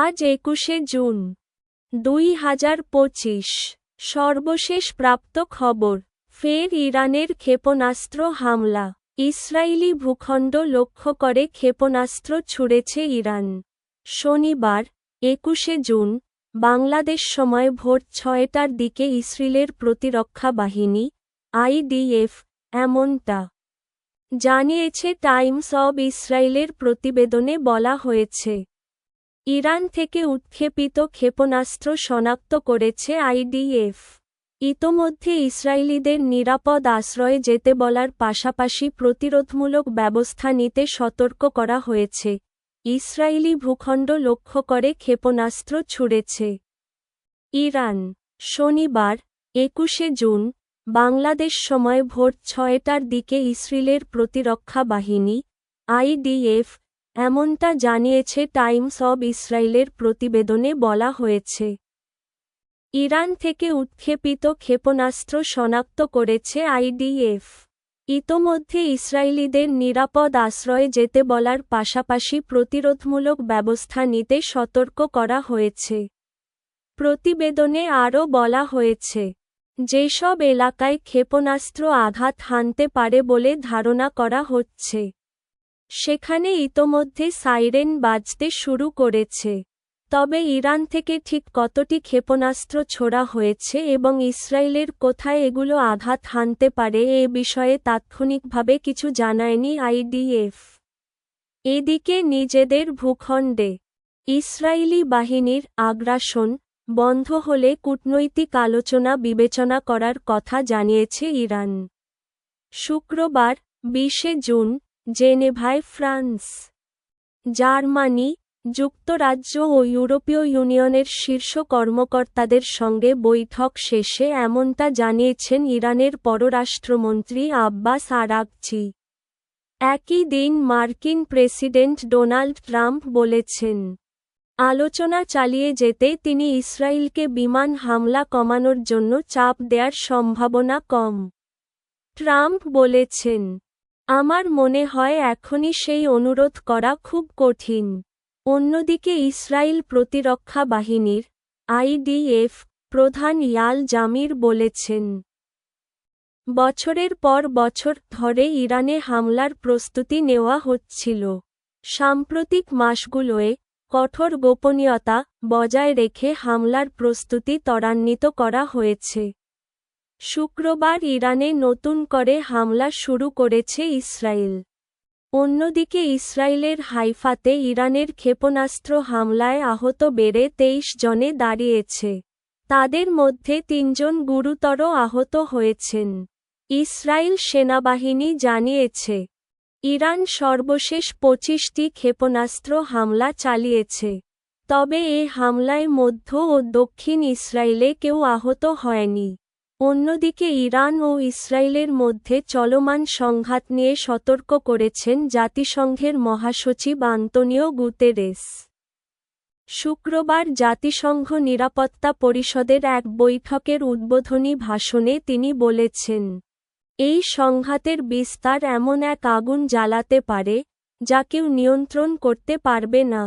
আজ একুশে জুন, দুই হাজার পঁচিশ। সর্বশেষ প্রাপ্ত খবর, ফের ইরানের ক্ষেপণাস্ত্র হামলা। ইসরায়েলি ভূখণ্ড লক্ষ্য করে ক্ষেপণাস্ত্র ছুড়েছে ইরান। শনিবার, একুশে জুন, বাংলাদেশ সময় ভোর ছয়টার দিকে ইসরায়েলের প্রতিরক্ষা বাহিনী, আইডিএফ, এমনটা জানিয়েছে টাইমস অব ইসরায়েলের প্রতিবেদনে বলা হয়েছে। ইরান থেকে উৎক্ষেপিত ক্ষেপণাস্ত্র শনাক্ত করেছে আইডিএফ। ইতোমধ্যে ইসরায়েলিদের নিরাপদ আশ্রয়ে যেতে বলার পাশাপাশি প্রতিরোধমূলক ব্যবস্থা নিতে সতর্ক করা হয়েছে। ইসরায়েলি ভূখণ্ড লক্ষ্য করে ক্ষেপণাস্ত্র ছুড়েছে। ইরান, শনিবার, একুশে জুন, বাংলাদেশ সময় ভোর ছয়টার দিকে ইসরায়েলের প্রতিরক্ষা বাহিনী, আইডিএফ এমনটা জানিয়েছে টাইমস অব ইসরায়েলের প্রতিবেদনে বলা হয়েছে। ইরান থেকে উৎক্ষেপিত ক্ষেপণাস্ত্র শনাক্ত করেছে আইডিএফ। ইতোমধ্যে ইসরায়েলিদের নিরাপদ আশ্রয়ে যেতে বলার পাশাপাশি প্রতিরোধমূলক ব্যবস্থা নিতে সতর্ক করা হয়েছে। প্রতিবেদনে আরও বলা হয়েছে, যেসব এলাকায় ক্ষেপণাস্ত্র আঘাত হানতে পারে বলে ধারণা করা হচ্ছে সেখানে ইতোমধ্যে সাইরেন বাজতে শুরু করেছে। তবে ইরান থেকে ঠিক কতটি ক্ষেপণাস্ত্র ছোড়া হয়েছে এবং ইসরায়েলের কোথায় এগুলো আঘাত হানতে পারে এ বিষয়ে তাৎক্ষণিকভাবে কিছু জানায়নি আইডিএফ। এদিকে নিজেদের ভূখণ্ডে ইসরায়েলি বাহিনীর আগ্রাসন বন্ধ হলে কূটনৈতিক আলোচনা বিবেচনা করার কথা জানিয়েছে ইরান। শুক্রবার, বিশে জুন জেনেভায় ফ্রান্স। জার্মানি, যুক্তরাজ্য ও ইউরোপীয় ইউনিয়নের শীর্ষ কর্মকর্তাদের সঙ্গে বৈঠক শেষে এমনটা জানিয়েছেন ইরানের পররাষ্ট্রমন্ত্রী আব্বাস আরাগচি একই দিন মার্কিন প্রেসিডেন্ট ডোনাল্ড ট্রাম্প বলেছেন, আলোচনা চালিয়ে যেতে তিনি ইসরায়েলকে বিমান হামলা কমানোর জন্য চাপ দেয়ার সম্ভাবনা কম। ট্রাম্প বলেছেন আমার মনে হয় এখনই সেই অনুরোধ করা খুব কঠিন। অন্যদিকে ইসরায়েল প্রতিরক্ষা বাহিনীর আইডিএফ প্রধান ইয়াল জামির বলেছেন, বছরের পর বছর ধরে ইরানে হামলার প্রস্তুতি নেওয়া হচ্ছিল। সাম্প্রতিক মাসগুলোয় কঠোর গোপনীয়তা বজায় রেখে হামলার প্রস্তুতি ত্বরান্বিত করা হয়েছে। শুক্রবার ইরানে নতুন করে হামলা শুরু করেছে ইসরায়েল। অন্যদিকে ইসরায়েলের হাইফাতে ইরানের ক্ষেপণাস্ত্র হামলায় আহত বেড়ে তেইশ জনে দাঁড়িয়েছে। তাদের মধ্যে তিনজন গুরুতর আহত হয়েছেন। ইসরায়েল সেনাবাহিনী জানিয়েছে, ইরান সর্বশেষ পঁচিশটি ক্ষেপণাস্ত্র হামলা চালিয়েছে। তবে এ হামলায় মধ্য ও দক্ষিণ ইসরায়েলে কেউ আহত হয়নি। অন্যদিকে ইরান ও ইসরায়েলের মধ্যে চলমান সংঘাত নিয়ে সতর্ক করেছেন জাতিসংঘের মহাসচিব আন্তনিও গুতেরেস। শুক্রবার জাতিসংঘ নিরাপত্তা পরিষদের এক বৈঠকের উদ্বোধনী ভাষণে তিনি বলেছেন, এই সংঘাতের বিস্তার এমন এক আগুন জ্বালাতে পারে, যা কেউ নিয়ন্ত্রণ করতে পারবে না।